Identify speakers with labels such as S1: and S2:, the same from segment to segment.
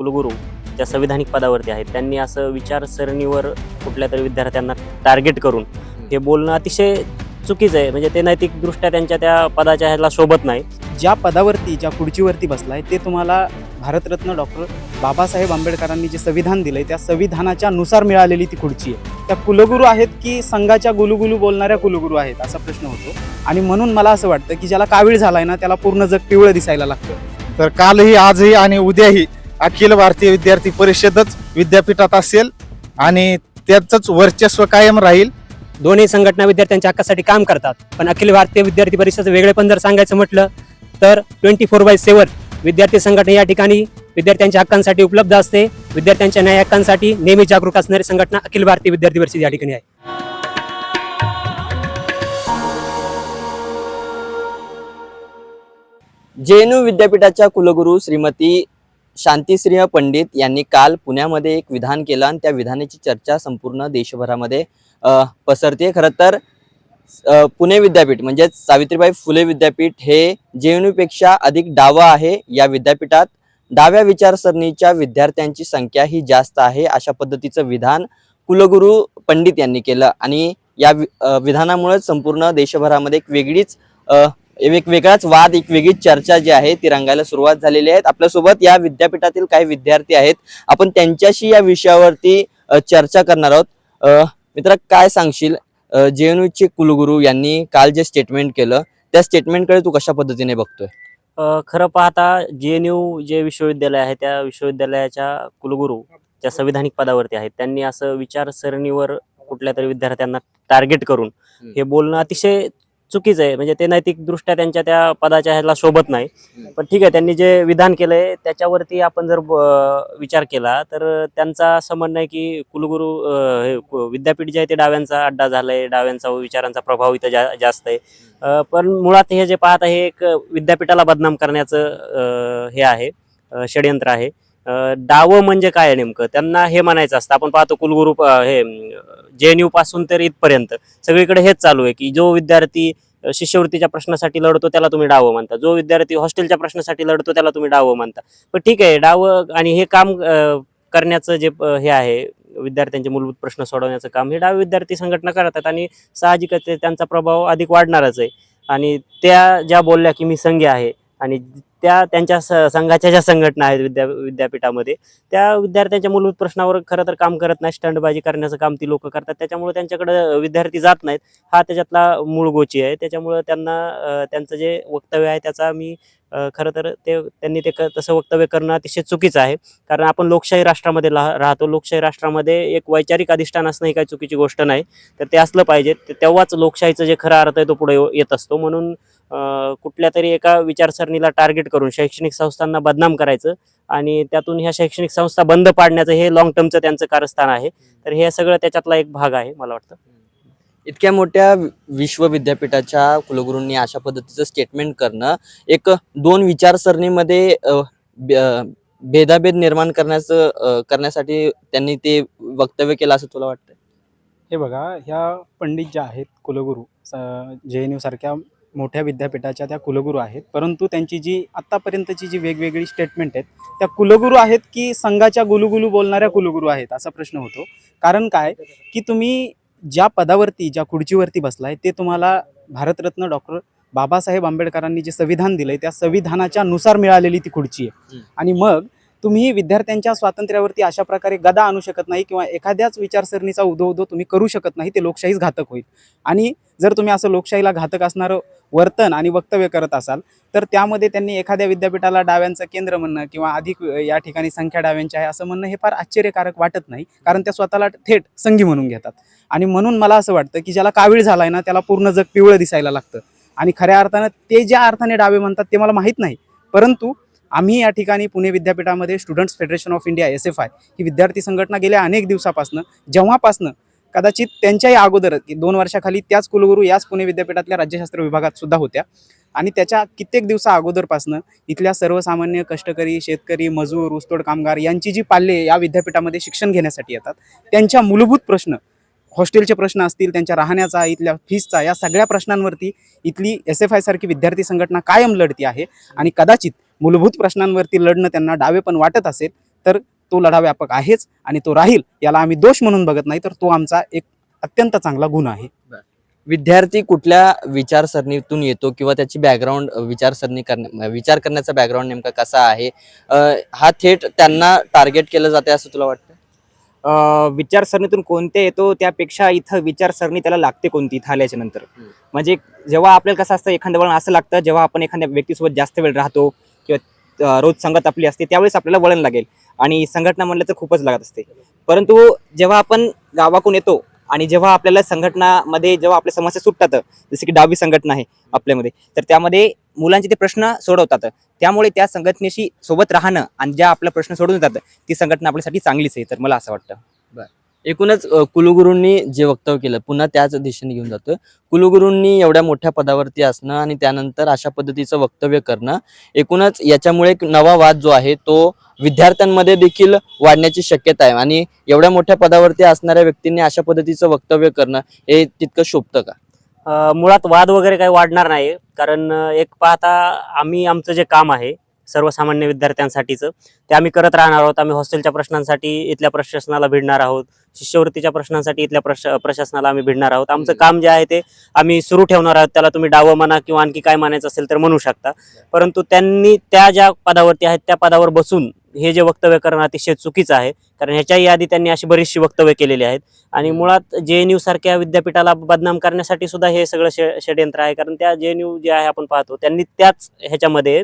S1: कुलगुरू ज्या संविधानिक पदावरती आहेत त्यांनी असं विचारसरणीवर कुठल्या तरी विद्यार्थ्यांना टार्गेट करून हे बोलणं अतिशय चुकीचं आहे. म्हणजे ते नैतिकदृष्ट्या त्यांच्या त्या पदाच्या ह्याला शोभत नाही.
S2: ज्या पदावरती ज्या खुर्चीवरती बसलाय ते तुम्हाला भारतरत्न डॉक्टर बाबासाहेब आंबेडकरांनी जे संविधान दिलंय त्या संविधानाच्या नुसार मिळालेली ती खुर्ची आहे. त्या कुलगुरू आहेत की संघाच्या गुलुगुलू बोलणाऱ्या कुलगुरू आहेत असा प्रश्न होतो. आणि म्हणून मला असं वाटतं की ज्याला कावीळ झालाय ना त्याला पूर्ण जग पिवळं दिसायला लागतं.
S3: तर कालही आजही आणि उद्याही अखिल भारतीय विद्यार्थी परिषदच विद्यापीठात असेल आणि त्याचंच वर्चस्व कायम राहील.
S4: दोन्ही संघटना विद्यार्थ्यांच्या हक्कासाठी काम करतात. पण अखिल भारतीय विद्यार्थी परिषद वेगळेपण जर सांगायचं म्हटलं तर ट्वेंटी फोर बाय सेवन विद्यार्थी संघटना या ठिकाणी विद्यार्थ्यांच्या हक्कांसाठी उपलब्ध असते. विद्यार्थ्यांच्या न्याय हक्कांसाठी नेहमी जागरूक असणारी संघटना अखिल भारतीय विद्यार्थी परिषद या ठिकाणी आहे.
S5: जेएनयू विद्यापीठाच्या कुलगुरू श्रीमती शांतिसिंह पंडित यांनी काल पुण्यामध्ये एक विधान केलं आणि त्या विधानाची चर्चा संपूर्ण देशभरामध्ये पसरते खरं तर पुणे विद्यापीठ म्हणजेच सावित्रीबाई फुले विद्यापीठ हे JNU पेक्षा अधिक डावं आहे या विद्यापीठात. डाव्या विचारसरणीच्या विद्यार्थ्यांची संख्या ही जास्त आहे अशा पद्धतीचं विधान कुलगुरू पंडित यांनी केलं. आणि या विधानामुळेच संपूर्ण देशभरामध्ये एक वेगळीच एक वेगळाच वाद एक वेगळीच चर्चा जी आहे ती रंगायला सुरुवात झालेली आहे. आपल्यासोबत या विद्यापीठातील काही विद्यार्थी आहेत. आपण त्यांच्याशी या विषयावरती चर्चा करणार आहोत. मित्रा काय सांगशील? जेएनयूचे कुलगुरू यांनी काल जे स्टेटमेंट केलं त्या स्टेटमेंटकडे तू कशा पद्धतीने बघतोय?
S1: खरं पाहता जे एन यू जे विश्वविद्यालय आहे त्या विश्वविद्यालयाच्या कुलगुरू ज्या संविधानिक पदावरती आहेत त्यांनी असं विचारसरणीवर कुठल्या तरी विद्यार्थ्यांना टार्गेट करून. हे बोलणं अतिशय चुकीचं आहे. म्हणजे ते नैतिकदृष्ट्या त्यांच्या त्या पदाच्या ह्याला शोभत नाही. पण ठीक आहे त्यांनी जे विधान केलंय त्याच्यावरती आपण जर विचार केला तर त्यांचा असं म्हणणं आहे की कुलगुरू हे विद्यापीठ जे आहे ते डाव्यांचा अड्डा झालाय. डाव्यांचा विचारांचा प्रभाव इथं जा जास्त आहे. पण मुळात हे जे पाहत आहे एक विद्यापीठाला बदनाम करण्याचं हे आहे षडयंत्र आहे. डावं म्हणजे काय नेमकं? त्यांना हे म्हणायचं असतं. आपण पाहतो कुलगुरू हे जे एन यू पासून तर इथपर्यंत. सगळीकडे हेच चालू आहे की जो विद्यार्थी शिष्यवृत्तीच्या प्रश्नासाठी लढतो त्याला तुम्ही डावं म्हणता. जो विद्यार्थी हॉस्टेलच्या प्रश्नासाठी लढतो त्याला तुम्ही डावं म्हणता. पण ठीक आहे डावं आणि हे काम करण्याचं जे हे आहे विद्यार्थ्यांचे मूलभूत प्रश्न सोडवण्याचं काम हे डावे विद्यार्थी संघटना करतात आणि साहजिकच त्यांचा प्रभाव अधिक वाढणारच आहे. आणि त्या ज्या बोलल्या की मी संघ आहे आणि त्या त्यांच्या स- संघाच्या ज्या संघटना आहेत विद्या विद्यापीठामध्ये त्या विद्यार्थ्यांच्या मूलभूत प्रश्नावर खरं तर काम करत नाही स्टंडबाजी करण्याचं काम ती लोक करतात. त्याच्यामुळे त्यांच्याकडे विद्यार्थी जात नाहीत. हा त्याच्यातला मूळ गोची आहे. त्याच्यामुळं त्यांना त्यांचं जे वक्तव्य आहे त्याचा मी खरं तर ते त्यांनी ते क तसं वक्तव्य करणं अतिशय चुकीचं आहे. कारण आपण लोकशाही राष्ट्रामध्ये ला- राहतो. लोकशाही राष्ट्रामध्ये एक वैचारिक अधिष्ठान असणं ही काही चुकीची गोष्ट नाही. तर ते असलं पाहिजे. तेव्हाच लोकशाहीचं जे खरा अर्थ आहे तो पुढे येत असतो. म्हणून कुठल्या तरी एका विचारसरणीला टार्गेट करून शैक्षणिक संस्थांना बदनाम करायचं आणि त्यातून ह्या शैक्षणिक संस्था बंद पाडण्याचं हे लॉंग टर्मचं त्यांचं कारस्थान आहे. तर हे सगळं त्याच्यातला एक भाग आहे मला वाटतं.
S5: इतक्या मोठ्या वि- विश्व विद्यापीठाच्या कुलगुरूंनी अशा पद्धतीचं स्टेटमेंट करणं एक दोन विचारसरणीमध्ये भेदाभेद निर्माण करण्याचं करण्यासाठी त्यांनी ते वक्तव्य केलं असं तुला वाटतं
S2: हे बघा ह्या पंडित ज्या आहेत कुलगुरू जे एन यू सारख्या मोठ्या विद्यापीठाच्या त्या कुलगुरू आहेत. परंतु त्यांची जी आत्तापर्यंतची जी वेगवेगळी स्टेटमेंट आहेत त्या कुलगुरू आहेत की संघाच्या गुलुगुलू बोलणाऱ्या कुलगुरू आहेत असा प्रश्न होतो. कारण काय? की तुम्ही ज्या पदावरती ज्या खुर्चीवरती बसलाय ते तुम्हाला भारतरत्न डॉक्टर बाबासाहेब आंबेडकरांनी जे संविधान दिलंय त्या संविधानाच्या नुसार मिळालेली ती खुर्ची आहे. आणि मग तुम्ही विद्यार्थ्यांच्या स्वातंत्र्यावरती अशा प्रकारे गदा आणू शकत नाही किंवा एखाद्याच विचारसरणीचा उदो उदो तुम्ही करू शकत नाही ते लोकशाहीच घातक होईल. आणि जर तुम्ही असं लोकशाहीला घातक असणारं वर्तन आणि वक्तव्य करत असाल तर त्यामध्ये त्यांनी एखाद्या विद्यापीठाला डाव्यांचं केंद्र म्हणणं किंवा अधिक या ठिकाणी संख्या डाव्यांची आहे असं म्हणणं हे फार आश्चर्यकारक वाटत नाही कारण त्या स्वतःला थेट संघी म्हणून घेतात. आणि म्हणून मला असं वाटतं की ज्याला कावीळ झालाय ना त्याला पूर्ण जग पिवळं दिसायला लागतं. आणि खऱ्या अर्थानं ते ज्या अर्थाने डावे म्हणतात ते मला माहीत नाही परंतु आम्ही या ठिकाणी पुणे विद्यापीठामध्ये students federation of India S F I ही विद्यार्थी संघटना गेल्या अनेक दिवसापासून जेव्हापासनं कदाचित त्यांच्याही अगोदर की दोन वर्षाखाली त्याच कुलगुरू याच पुणे विद्यापीठातल्या राज्यशास्त्र विभागात सुद्धा होत्या. आणि त्याच्या कित्येक दिवसा अगोदरपासनं इथल्या सर्वसामान्य कष्टकरी शेतकरी मजूर ऊसतोड कामगार यांची जी पाल्ये या विद्यापीठामध्ये शिक्षण घेण्यासाठी येतात त्यांच्या मूलभूत प्रश्न हॉस्टेलचे प्रश्न असतील त्यांच्या राहण्याचा इथल्या फीसचा या सगळ्या प्रश्नांवरती इथली एस एफ आय सारखी विद्यार्थी संघटना कायम लढती आहे. आणि कदाचित मूलभूत प्रश्नांवरती लढणं त्यांना डावे पण वाटत असेल तर तो लढा व्यापक आहेच आणि तो राहील याला आम्ही दोष म्हणून बघत नाही तर तो आमचा एक अत्यंत चांगला गुण आहे.
S5: विद्यार्थी कुठल्या विचारसरणीतून येतो किंवा त्याची बॅकग्राऊंड विचारसरणी करण्या विचार करण्याचा बॅकग्राऊंड नेमका कसा आहे? हा थेट त्यांना टार्गेट केलं जाते असं तुला वाटतं?
S6: अ, विचारसरणीतून कोणते येतो त्यापेक्षा इथं विचारसरणी त्याला लागते कोणती इथं
S5: आल्याच्यानंतर.
S6: म्हणजे जेव्हा आपल्याला कसं असतं एखाद्या वळण असं लागतं जेव्हा आपण एखाद्या व्यक्तीसोबत जास्त वेळ राहतो किंवा रोज संगत आपली असते त्यावेळेस आपल्याला वळण लागेल. आणि संघटना म्हणलं तर खूपच लागत असते. परंतु जेव्हा आपण गावाकडून येतो आणि जेव्हा आपल्याला संघटनामध्ये जेव्हा आपल्या समस्या सुटतात जसे की डावी संघटना आहे आपल्यामध्ये तर त्यामध्ये मुलांचे ते प्रश्न सोडवतात. त्यामुळे त्या संघटनेशी सोबत राहणं आणि ज्या आपला प्रश्न सोडून जातात ती संघटना आपल्यासाठी चांगलीच आहे तर मला असं वाटतं.
S5: एकूणच कुलगुरूंनी जे वक्तव्य केलं पुन्हा त्याच दिशेने घेऊन जातोय. कुलगुरूंनी एवढ्या मोठ्या पदावरती असणं आणि त्यानंतर अशा पद्धतीचं वक्तव्य करणं एकूणच याच्यामुळे एक नवा वाद जो आहे तो विद्यार्थ्यांमध्ये देखील वाढण्याची शक्यता आहे. आणि एवढ्या मोठ्या पदावरती असणाऱ्या व्यक्तींनी अशा पद्धतीचं वक्तव्य करणं हे तितकं शोभतं का?
S1: मुळात वाद वगैरे काही वाढणार नाही कारण एक पाहता आम्ही आमचं जे काम आहे सर्वसामान्य विद्यार्थ्यांसाठीचं ते आम्ही करत राहणार आहोत. आम्ही हॉस्टेलच्या प्रश्नांसाठी इथल्या प्रशासनाला भिडणार आहोत. शिष्यवृत्तीच्या प्रश्नांसाठी इथल्या प्रश प्रशासनाला आम्ही भिडणार आहोत. आमचं काम जे आहे ते आम्ही सुरू ठेवणार आहोत. त्याला तुम्ही डावं म्हणा किंवा आणखी काय म्हणायचं असेल तर म्हणू शकता. परंतु त्यांनी त्या ज्या पदावरती आहेत त्या पदावर बसून हे जे वक्तव्य करणं अतिशय चुकीचं आहे. कारण ह्याच्याही आधी त्यांनी अशी बरीचशी वक्तव्य केलेली आहेत. आणि मुळात जे एन यू सारख्या विद्यापीठाला बदनाम करण्यासाठी सुद्धा हे सगळं शे षडयंत्र आहे. कारण त्या जे एन यू जे आहे आपण पाहतो त्यांनी त्याच ह्याच्यामध्ये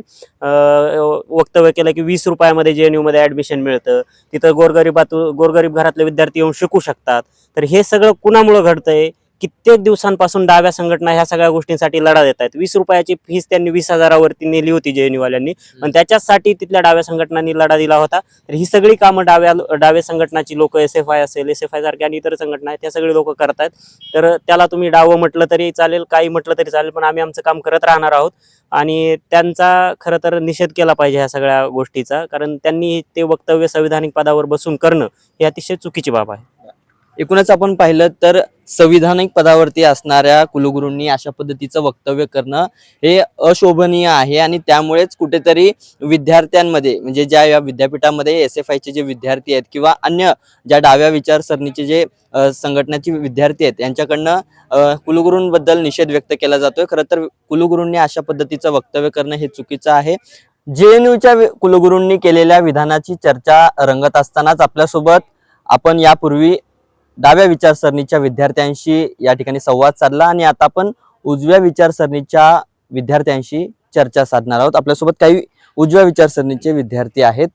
S1: वक्तव्य केलं की वीस रुपयामध्ये जे एन यूमध्ये ॲडमिशन मिळतं. तिथं गोरगरिबातून गोरगरीब घरातले विद्यार्थी येऊन शिकू शकतात. तर हे सगळं कुणामुळं घडतंय? कित्येक दिवसांपासून डाव्या संघटना ह्या सगळ्या गोष्टींसाठी लढा देत आहेत. वीस रुपयाची फीस त्यांनी वीस हजारावरती नेली होती जे एन वाल्यांनी पण त्याच्यासाठी तिथल्या डाव्या संघटनांनी लढा दिला होता. तर ही सगळी कामं डाव्या डाव्या संघटनाची लोक एस एफ आय असेल एस एफ आय सारख्या आणि इतर संघटना आहेत त्या सगळी लोक करतायत तर त्याला तुम्ही डावं म्हटलं तरी चालेल काही म्हटलं तरी चालेल पण आम्ही आमचं काम करत राहणार आहोत. आणि त्यांचा खरं तर निषेध केला पाहिजे ह्या सगळ्या गोष्टीचा कारण त्यांनी ते वक्तव्य संविधानिक पदावर बसून करणं ही अतिशय चुकीची बाब आहे.
S5: एकूणच आपण पाहिलं तर संविधानिक पदावरती असणाऱ्या कुलगुरूंनी अशा पद्धतीचं वक्तव्य करणं हे अशोभनीय आहे आणि त्यामुळेच कुठेतरी विद्यार्थ्यांमध्ये म्हणजे ज्या या विद्यापीठामध्ये एस एफ आयचे जे विद्यार्थी आहेत किंवा अन्य ज्या डाव्या विचारसरणीचे जे संघटनाचे विद्यार्थी आहेत यांच्याकडनं कुलगुरूंबद्दल निषेध व्यक्त केला जातोय. खरं तर कुलगुरूंनी अशा पद्धतीचं वक्तव्य करणं हे चुकीचं आहे. जे एन यूच्या कुलगुरूंनी केलेल्या विधानाची चर्चा रंगत असतानाच आपल्यासोबत आपण यापूर्वी डाव्या विचारसरणीच्या विद्यार्थ्यांशी या ठिकाणी संवाद साधला आणि आता आपण उजव्या विचारसरणीच्या विद्यार्थ्यांशी चर्चा साधणार आहोत. आपल्यासोबत काही उजव्या विचारसरणीचे विद्यार्थी आहेत.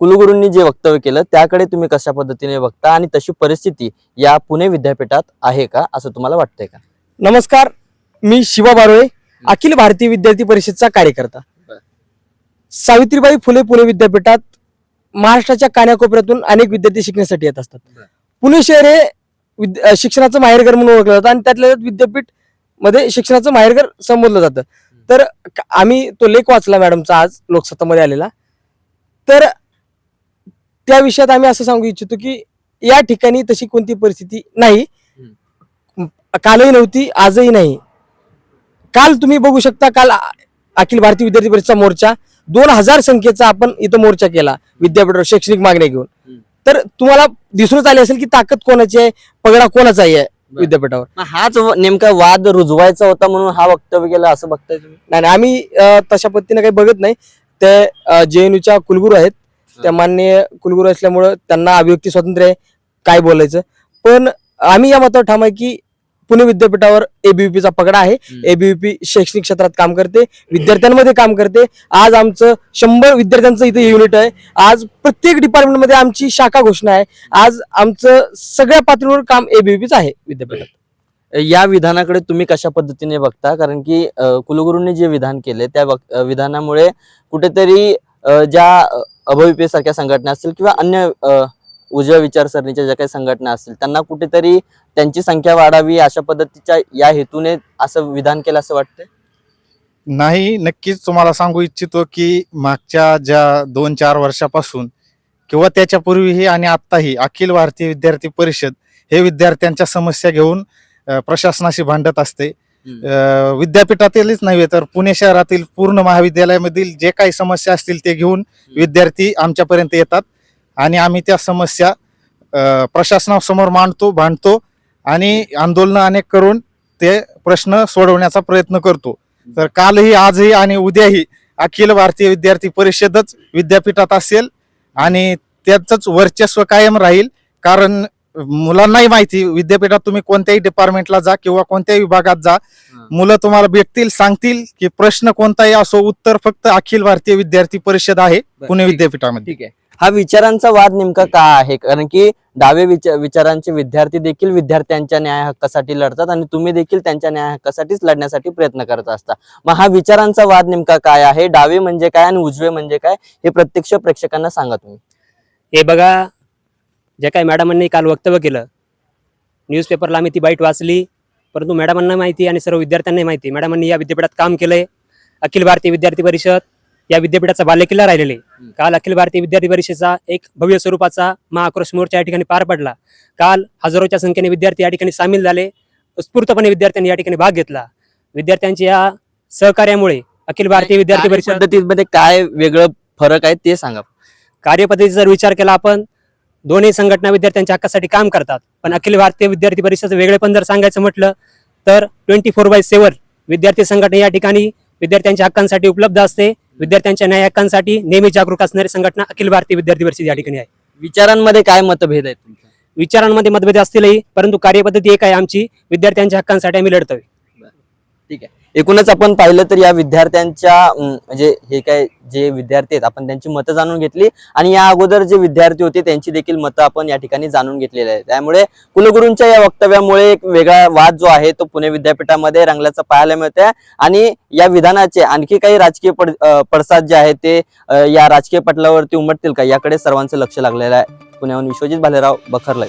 S5: कुलगुरूंनी जे वक्तव्य केलं त्याकडे तुम्ही कशा पद्धतीने बघता आणि तशी परिस्थिती या पुणे विद्यापीठात आहे का असं तुम्हाला वाटतंय का?
S7: नमस्कार मी शिवा बारोळे अखिल भारतीय विद्यार्थी परिषदचा कार्यकर्ता. सावित्रीबाई फुले पुणे विद्यापीठात महाराष्ट्राच्या कानाकोपऱ्यातून अनेक विद्यार्थी शिकण्यासाठी येत असतात. पुणे शहर हे विद- शिक्षणाचं माहेरघर म्हणून ओळखलं जातं आणि त्यातल्या त्यात विद्यापीठमध्ये शिक्षणाचं माहेरघर संबोधलं जातं. तर आम्ही तो लेख वाचला मॅडमचा आज लोकसत्तामध्ये आलेला. तर त्या विषयात आम्ही असं सांगू इच्छितो की या ठिकाणी तशी कोणती परिस्थिती नाही. कालही नव्हती आजही नाही. काल तुम्ही बघू शकता काल अखिल भारतीय विद्यार्थी परिषदचा मोर्चा दोन हजार संख्येचा आपण इथं मोर्चा केला विद्यापीठावर शैक्षणिक मागण्या घेऊन. तर तुम्हाला दिसूनच आले असेल की ताकद कोणाची आहे? पगडा कोणाचा आहे. विद्यापीठावर?
S5: मग हाच व- नेमका वाद रुजवायचा होता म्हणून हा वक्तव्य केला असं बघताय तुम्ही?
S7: नाही नाही, आम्ही अ, तशा पद्धतीने काही बघत नाही. ते जे एन यूच्या कुलगुरू आहेत. त्या माननीय कुलगुरू असल्यामुळं त्यांना अभिव्यक्ती स्वातंत्र्य आहे काय बोलायचं. पण आम्ही या मतावर ठाम आहे की पुणे विद्यापीठावर एबीव्हीपीचा पगडा आहे. एबीव्हीपी शैक्षणिक क्षेत्रात काम करते विद्यार्थ्यांमध्ये काम करते. आज आमचं शंभर विद्यार्थ्यांचं इथे युनिट आहे. आज प्रत्येक डिपार्टमेंटमध्ये आमची शाखा घोषणा आहे. आज आमचं सगळ्या पातळीवर काम एबीव्हीपीच आहे विद्यापीठात.
S5: या विधानाकडे तुम्ही कशा पद्धतीने बघता? कारण की कुलगुरूंनी जे विधान केले त्या विधानामुळे कुठेतरी ज्या अभविपे सारख्या संघटना असतील किंवा अन्य उजव्या विचारसरणीच्या ज्या काही संघटना असतील त्यांना कुठेतरी त्यांची संख्या वाढावी अशा पद्धतीच्या या हेतूने असं विधान केलं असं वाटतंय?
S3: नाही नक्कीच तुम्हाला सांगू इच्छितो की मागच्या ज्या दोन चार वर्षापासून किंवा त्याच्यापूर्वीही आणि आत्ताही अखिल भारतीय विद्यार्थी परिषद हे विद्यार्थ्यांच्या समस्या घेऊन प्रशासनाशी भांडत असते. विद्यापीठातीलच नव्हे तर पुणे शहरातील पूर्ण महाविद्यालयामधील जे काही समस्या असतील ते घेऊन विद्यार्थी आमच्यापर्यंत येतात. आणि आम्ही त्या समस्या प्रशासनासमोर मांडतो भांडतो आणि आंदोलनं अनेक करून ते प्रश्न सोडवण्याचा प्रयत्न करतो. तर कालही आजही आणि उद्याही अखिल भारतीय विद्यार्थी परिषदच विद्यापीठात असेल आणि त्याचंच वर्चस्व कायम राहील. कारण मुलांनाही माहिती विद्यापीठात तुम्ही कोणत्याही डिपार्टमेंटला जा किंवा कोणत्याही विभागात जा मुलं तुम्हाला भेटतील सांगतील की प्रश्न कोणताही असो उत्तर फक्त अखिल भारतीय विद्यार्थी परिषद आहे पुणे विद्यापीठामध्ये.
S5: ठीक आहे. हा विचारांचा वाद नेमका का आहे? कारण की डावे विचार विचारांचे विद्यार्थी देखील विद्यार्थ्यांच्या न्याय हक्कासाठी लढतात आणि तुम्ही देखील त्यांच्या न्याय हक्कासाठीच लढण्यासाठी प्रयत्न करत असता. मग हा विचारांचा वाद नेमका काय आहे? डावे म्हणजे काय आणि उजवे म्हणजे काय? हे प्रत्यक्ष प्रेक्षकांना सांगा तुम्ही.
S4: हे बघा जे काही मॅडमांनी काल वक्तव्य केलं न्यूजपेपरला आम्ही ती बाईट वाचली परंतु मॅडमांना माहिती आणि सर्व विद्यार्थ्यांना माहिती. मॅडमांनी या विद्यापीठात काम केलंय. अखिल भारतीय विद्यार्थी परिषद या विद्यापीठाचा बालेकिल्ला राहिलेले. काल अखिल भारतीय विद्यार्थी परिषदेचा एक भव्य स्वरूपाचा महाआक्रोश मोर्चा या ठिकाणी पार पडला. काल हजारोच्या संख्येने विद्यार्थी या ठिकाणी सामील झाले. उत्स्फूर्तपणे विद्यार्थ्यांनी या ठिकाणी भाग घेतला. विद्यार्थ्यांच्या या सहकार्यामुळे अखिल भारतीय विद्यार्थी परिषद
S5: पद्धतीमध्ये काय वेगळं फरक आहे ते सांगा.
S4: कार्यपद्धतीचा जर विचार केला आपण दोन्ही संघटना विद्यार्थ्यांच्या हक्कासाठी काम करतात. पण अखिल भारतीय विद्यार्थी परिषदेचं वेगळेपण जर सांगायचं म्हटलं तर ट्वेंटी फोर बाय सेवन विद्यार्थी संघटना या ठिकाणी विद्यार्थ्यांच्या हक्कांसाठी उपलब्ध असते. विद्यार्थ्यांच्या न्याय हक्कांसाठी नेहमी जागरूक असणारी संघटना अखिल भारतीय विद्यार्थी परिषद या ठिकाणी आहे.
S5: विचारांमध्ये काय मतभेद आहेत
S4: विचारांमध्ये मतभेद असतीलही परंतु कार्यपद्धती एक आहे आमची विद्यार्थ्यांच्या हक्कांसाठी आम्ही लढतोय.
S5: एकूणच आपण पाहिलं तर या विद्यार्थ्यांच्या म्हणजे हे काय जे विद्यार्थी आहेत आपण त्यांची मतं जाणून घेतली आणि या अगोदर जे विद्यार्थी होते त्यांची देखील मतं आपण या ठिकाणी जाणून घेतलेली आहे त्यामुळे कुलगुरूंच्या या वक्तव्यामुळे एक वेगळा वाद जो आहे तो पुणे विद्यापीठामध्ये रंगल्याचा पाहायला मिळतोय आणि या विधानाचे आणखी काही राजकीय पड पडसाद जे आहेत ते या राजकीय पटलावरती उमटतील का? याकडे सर्वांचं लक्ष लागलेलं आहे. पुण्याहून विश्वजित भालेराव बखरलाय.